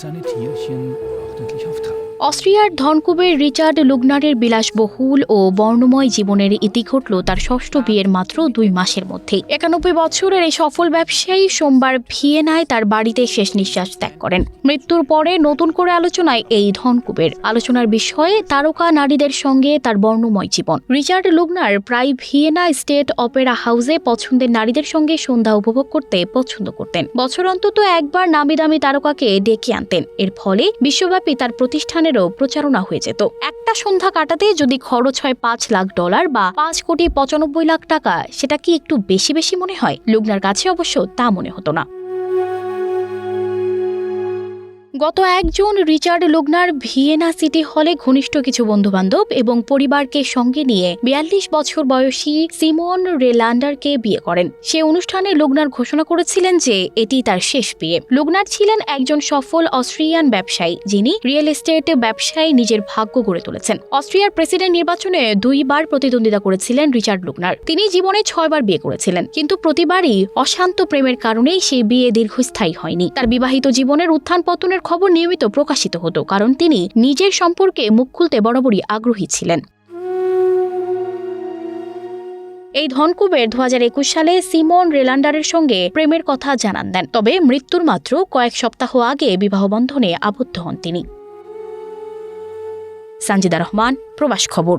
seine Tierchen ordentlich auf Trab. অস্ট্রিয়ার ধনকুবের Richard লুগনারের বিলাসবহুল ও বর্ণময় জীবনের ইতি ঘটল তার ষষ্ঠ বিয়ের মাত্র দুই মাসের মধ্যেই। একানব্বই বছরের এই সফল ব্যবসায়ী সোমবার ভিয়েনায় তার বাড়িতে শেষ নিঃশ্বাস ত্যাগ করেন। মৃত্যুর পরে নতুন করে আলোচনায় এই ধনকুবের। আলোচনার বিষয়ে তারকা নারীদের সঙ্গে তার বর্ণময় জীবন। রিচার্ড লুগনার প্রায় ভিয়েনা স্টেট অপেরা হাউসে পছন্দের নারীদের সঙ্গে সন্ধ্যা উপভোগ করতে পছন্দ করতেন। বছর অন্তত একবার নামি দামি তারকাকে ডেকে আনতেন। এর ফলে বিশ্বব্যাপী তার প্রতিষ্ঠানেরও প্রচারণা হয়ে যেত। একটা সন্ধ্যা কাটাতে যদি খরচ হয় পাঁচ লাখ ডলার বা পাঁচ কোটি পঁচানব্বই লাখ টাকা, সেটা কি একটু বেশি বেশি মনে হয়? লুগনার কাছে অবশ্য তা মনে হতো না। গত একজন রিচার্ড লুগনার ভিয়েনা সিটি হলে ঘনিষ্ঠ কিছু বন্ধুবান্ধব এবং পরিবারকে সঙ্গে নিয়ে বিয়াল্লিশ বছর বয়সী সিমন রেলান্ডারকে বিয়ে করেন। সে অনুষ্ঠানে লুগনার ঘোষণা করেছিলেন যে এটি তার শেষ বিয়ে। লুগনার ছিলেন একজন সফল অস্ট্রিয়ান ব্যবসায়ী, যিনি রিয়েল এস্টেট ব্যবসায় নিজের ভাগ্য গড়ে তুলেছেন। অস্ট্রিয়ার প্রেসিডেন্ট নির্বাচনে দুইবার প্রতিদ্বন্দ্বিতা করেছিলেন রিচার্ড লুগনার। তিনি জীবনে ছয়বার বিয়ে করেছিলেন, কিন্তু প্রতিবারই অশান্ত প্রেমের কারণেই সেই বিয়ে দীর্ঘস্থায়ী হয়নি। তার বিবাহিত জীবনের উত্থান পতনের খবর নিয়মিত প্রকাশিত হতো, কারণ তিনি নিজের সম্পর্কে মুখ খুলতে বরাবরই আগ্রহী ছিলেন। এই ধনকুবের দু হাজার একুশ সালে সিমন রেলান্ডারের সঙ্গে প্রেমের কথা জানান দেন, তবে মৃত্যুর মাত্র কয়েক সপ্তাহ আগে বিবাহ বন্ধনে আবদ্ধ হন তিনি। সঞ্জিদা রহমান, প্রবাস খবর।